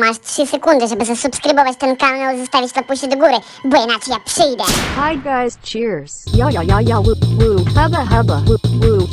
Masz 3 sekundy, żeby zasubskrybować ten kanał i zostawić lapusie do góry, bo inaczej ja przyjdę. Hi guys, cheers. Ja ja ja ja woo woo hubba hubba woo woo.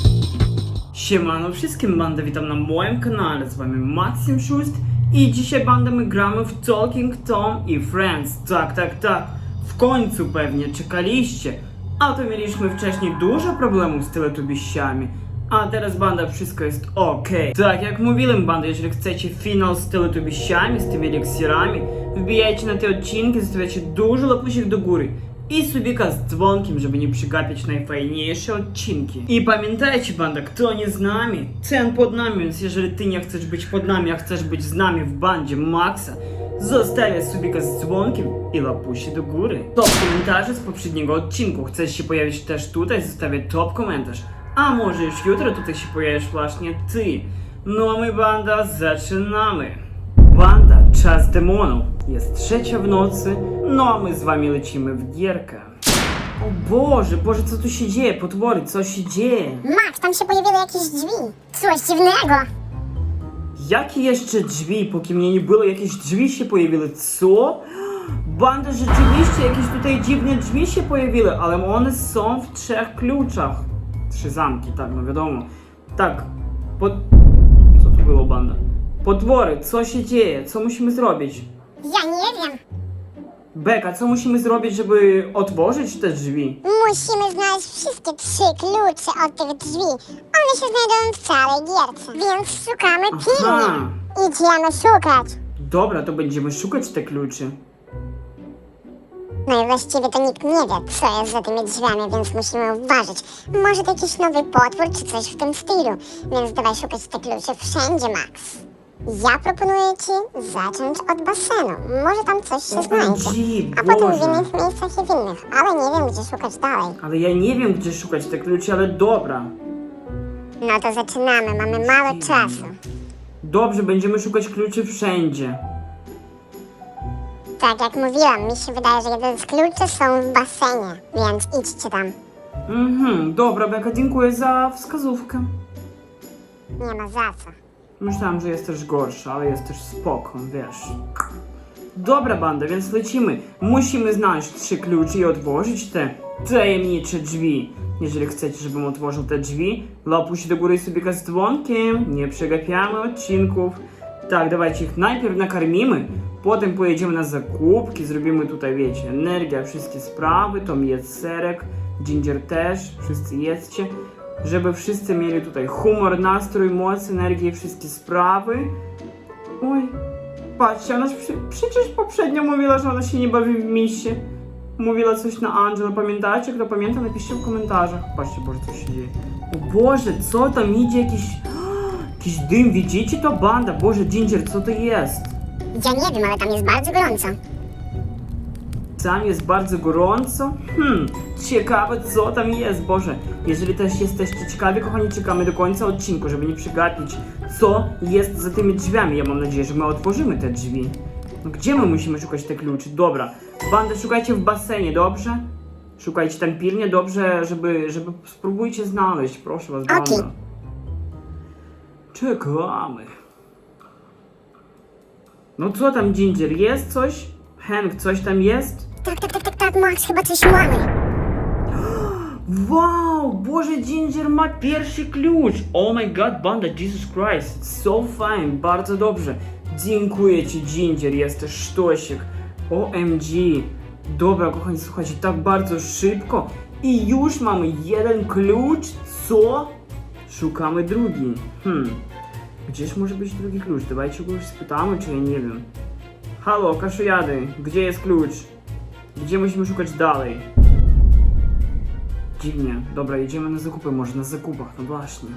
Siemano wszystkim, banda, witam na moim kanale, z wami Maksim Szust i dzisiaj banda my gramy w Talking Tom i Friends, tak, tak, tak, w końcu pewnie czekaliście, a to mieliśmy wcześniej dużo problemów z teletubiściami, a teraz banda wszystko jest ok. Tak, jak mówiłem banda, jeżeli chcecie finał z teletubiściami, z tymi eliksirami, wbijajcie na te odcinki, zostawiacie dużo łapusiek do góry. I subika z dzwonkiem, żeby nie przegapiać najfajniejsze odcinki. I pamiętajcie, banda, kto nie z nami, ten pod nami, więc jeżeli ty nie chcesz być pod nami, a chcesz być z nami w bandzie Maxa, zostawiaj subika z dzwonkiem i lapusie do góry. Top komentarze z poprzedniego odcinku. Chcesz się pojawić też tutaj, zostawiaj top komentarz. A może już jutro tutaj się pojawisz właśnie ty. No a my, banda, zaczynamy. Banda, czas demonów. Jest trzecia w nocy, no a my z wami lecimy w gierkę. O Boże, Boże, co tu się dzieje? Potwory, co się dzieje? Max, tam się pojawiły jakieś drzwi. Coś dziwnego. Jakie jeszcze drzwi? Póki mnie nie było, jakieś drzwi się pojawiły. Co? Banda, rzeczywiście jakieś tutaj dziwne drzwi się pojawiły, ale one są w trzech kluczach. Trzy zamki, tak, no wiadomo. Tak, pod... Co tu było, banda? Potwory, co się dzieje? Co musimy zrobić? Ja nie wiem. Beka, co musimy zrobić, żeby otworzyć te drzwi? Musimy znaleźć wszystkie trzy klucze od tych drzwi. One się znajdują w całej gierce. Więc szukamy pilnie. Idziemy szukać. Dobra, to będziemy szukać te kluczy. No i właściwie to nikt nie wie, co jest za tymi drzwiami, więc musimy uważać. Może to jakiś nowy potwór, czy coś w tym stylu. Więc dawaj szukać te klucze wszędzie, Max. Ja proponuję ci zacząć od basenu. Może tam coś się znajdzie. A potem w innych miejscach i w innych. Ale nie wiem, gdzie szukać dalej. Ale ja nie wiem, gdzie szukać te kluczy, ale dobra. No to zaczynamy, mamy mało czasu. Dobrze, będziemy szukać kluczy wszędzie. Tak jak mówiłam, mi się wydaje, że jeden z kluczy są w basenie, więc idźcie tam. Mhm, dobra, Beka, dziękuję za wskazówkę. Nie ma za co. Myślałem, że jest też gorsza, ale jest też spoko, wiesz. Dobra, banda, więc lecimy. Musimy znaleźć trzy klucze i otworzyć te tajemnicze drzwi. Jeżeli chcecie, żebym otworzył te drzwi, lapuś do góry sobie z dzwonkiem. Nie przegapiamy odcinków. Tak, dawajcie ich najpierw nakarmimy, potem pojedziemy na zakupki, zrobimy tutaj, wiecie, energia, wszystkie sprawy, Tom jest serek, Ginger też, wszyscy jedzcie, żeby wszyscy mieli tutaj humor, nastrój, moc, energię wszystkie sprawy. Oj, patrzcie, ona przy, przecież poprzednio mówiła, że ona się nie bawi w misie. Mówiła coś na Angela, pamiętacie? Kto pamięta, napiszcie w komentarzach. Patrzcie, Boże, co się dzieje. O Boże, co tam idzie? Jakiś... Jakiś dym, widzicie to? Banda, Boże, Ginger, co to jest? Ja nie wiem, ale tam jest bardzo gorąco. Tam jest bardzo gorąco. Hmm, ciekawe co tam jest, Boże. Jeżeli też jesteście ciekawi, kochani, czekamy do końca odcinku, żeby nie przegapić, co jest za tymi drzwiami. Ja mam nadzieję, że my otworzymy te drzwi. No gdzie my musimy szukać te kluczy? Dobra, bandę szukajcie w basenie, dobrze? Szukajcie tam pilnie, dobrze, żeby, żeby spróbujcie znaleźć, proszę was, banda. Okej. Czekamy. No co tam, Ginger, jest coś? Hank, coś tam jest? Tak, tak, tak, tak, tak, Max, chyba coś mamy. Wow, Boże, Ginger ma pierwszy klucz. Oh my god, banda, Jesus Christ. So fine, bardzo dobrze. Dziękuję Ci, Ginger, jesteś sztosik. OMG. Dobra, kochani, słuchajcie, tak bardzo szybko. I już mamy jeden klucz. Co? Szukamy drugi. Hmm. Gdzież może być drugi klucz? Dawajcie go już spytamy, czy ja nie wiem. Halo, kaszujady, gdzie jest klucz? Gdzie musimy szukać dalej? Dziwnie. Dobra, jedziemy na zakupy, może na zakupach, no właśnie.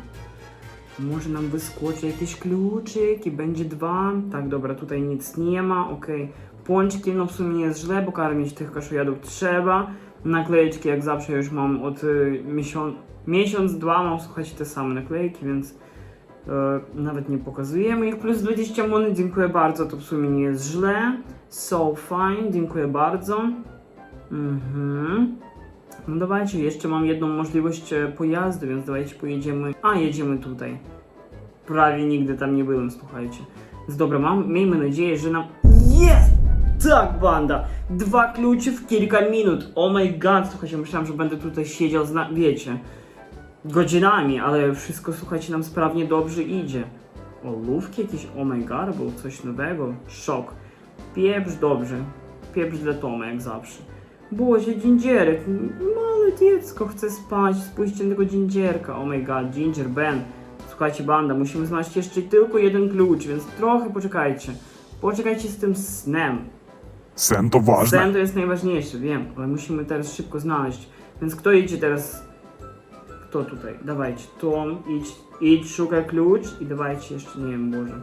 Może nam wyskoczy jakiś kluczyk i będzie dwa. Tak, dobra, tutaj nic nie ma, okej. Pączki, no w sumie jest źle, bo karmić tych kaszojadów trzeba. Naklejeczki jak zawsze już mam od y, miesiąc, miesiąc, dwa mam, słuchajcie, te same naklejki, więc nawet nie pokazujemy ich. Plus 20 monet, dziękuję bardzo, to w sumie nie jest źle. So fine, dziękuję bardzo. Mhm. No dawajcie, jeszcze mam jedną możliwość e, pojazdu, więc dawajcie pojedziemy. A, jedziemy tutaj. Prawie nigdy tam nie byłem, słuchajcie. Więc dobra, mam, miejmy nadzieję, że nam... Jest! Tak, banda! Dwa klucze w kilka minut. Oh my god, słuchajcie, myślałem, że będę tutaj siedział, zna... wiecie, godzinami, ale wszystko, słuchajcie, nam sprawnie dobrze idzie. Olówki jakieś, oh my god, było coś nowego. Szok. Pieprz dobrze. Pieprz dla Toma, jak zawsze. Boże, dżindzierek, małe dziecko chce spać, spójrzcie na tego dżindzierka. Oh my god, ginger, Ben. Słuchajcie, banda, musimy znaleźć jeszcze tylko jeden klucz, więc trochę poczekajcie. Poczekajcie z tym snem. Sen to ważne. Sen to jest najważniejsze, wiem, ale musimy teraz szybko znaleźć. Więc kto idzie teraz? Kto tutaj? Dawajcie, Tom, idź, idź, szukaj klucz i dawajcie jeszcze, nie wiem, Boże.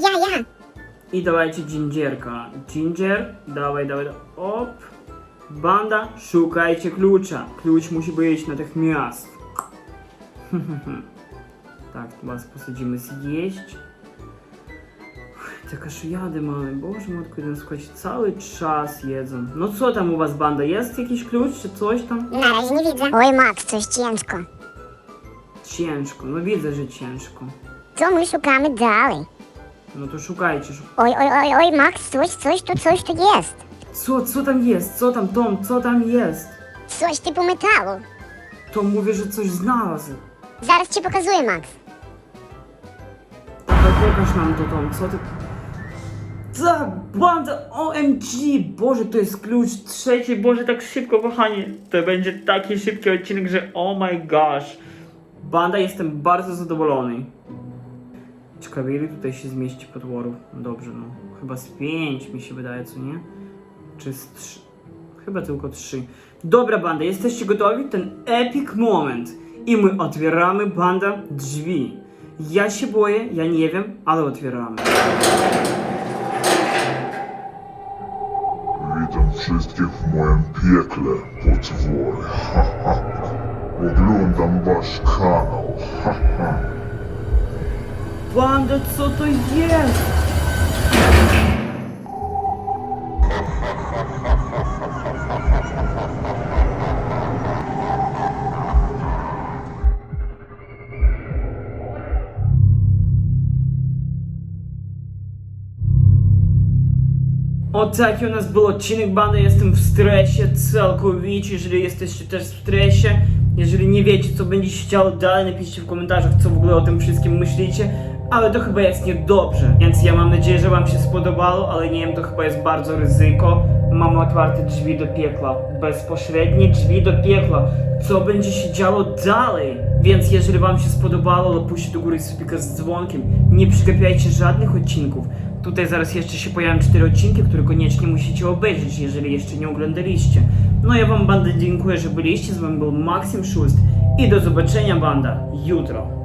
Ja, ja. I dawajcie Gingerka. Ginger, dawaj, dawaj, dawaj. op. Banda, szukajcie klucza. Klucz musi być natychmiast. tak, was posadzimy zjeść. Te kaszujady mamy, boże matko, jeden słuchajcie, cały czas jedzą. No co tam u was banda, jest jakiś klucz czy coś tam? Na razie nie widzę. Oj, Max, coś ciężko. Ciężko, no widzę, że ciężko. Co my szukamy dalej? No to szukajcie, szuk Oj, oj, oj, oj, Max, coś, coś tu, coś tu jest. Co, co tam jest? Co tam, Tom, co tam jest? Coś typu metalu. To mówię, że coś znalazł. Zaraz ci pokazuję, Max. Pokaż nam to Tom, co ty... Banda OMG! Boże, to jest klucz trzeci, Boże, tak szybko, kochanie. To będzie taki szybki odcinek, że oh my gosh. Banda, jestem bardzo zadowolony. Ciekawe, ile tutaj się zmieści potworów. Dobrze, no. Chyba z pięć mi się wydaje, co nie? Czy z trzy? Chyba tylko trzy. Dobra, banda, jesteście gotowi? Ten epic moment. I my otwieramy, banda, drzwi. Ja się boję, ja nie wiem, ale otwieramy. Wszystkich w moim piekle, potwory. Ha, ha. Oglądam wasz kanał. Ha, ha. Banda, co to jest? O taki u nas był odcinek bandy, jestem w stresie całkowicie, jeżeli jesteście też w stresie, jeżeli nie wiecie co będzie się działo dalej, napiszcie w komentarzach co w ogóle o tym wszystkim myślicie, ale to chyba jest niedobrze, więc ja mam nadzieję, że wam się spodobało, ale nie wiem, to chyba jest bardzo ryzyko. Mamy otwarte drzwi do piekla, bezpośrednie drzwi do piekla, co będzie się działo dalej? Więc jeżeli wam się spodobało, napiszcie do góry subika z dzwonkiem, nie przegapiajcie żadnych odcinków. Tutaj zaraz jeszcze się pojawią cztery odcinki, które koniecznie musicie obejrzeć, jeżeli jeszcze nie oglądaliście. No ja wam banda dziękuję, że byliście, z wami był Maksim Szust i do zobaczenia banda jutro.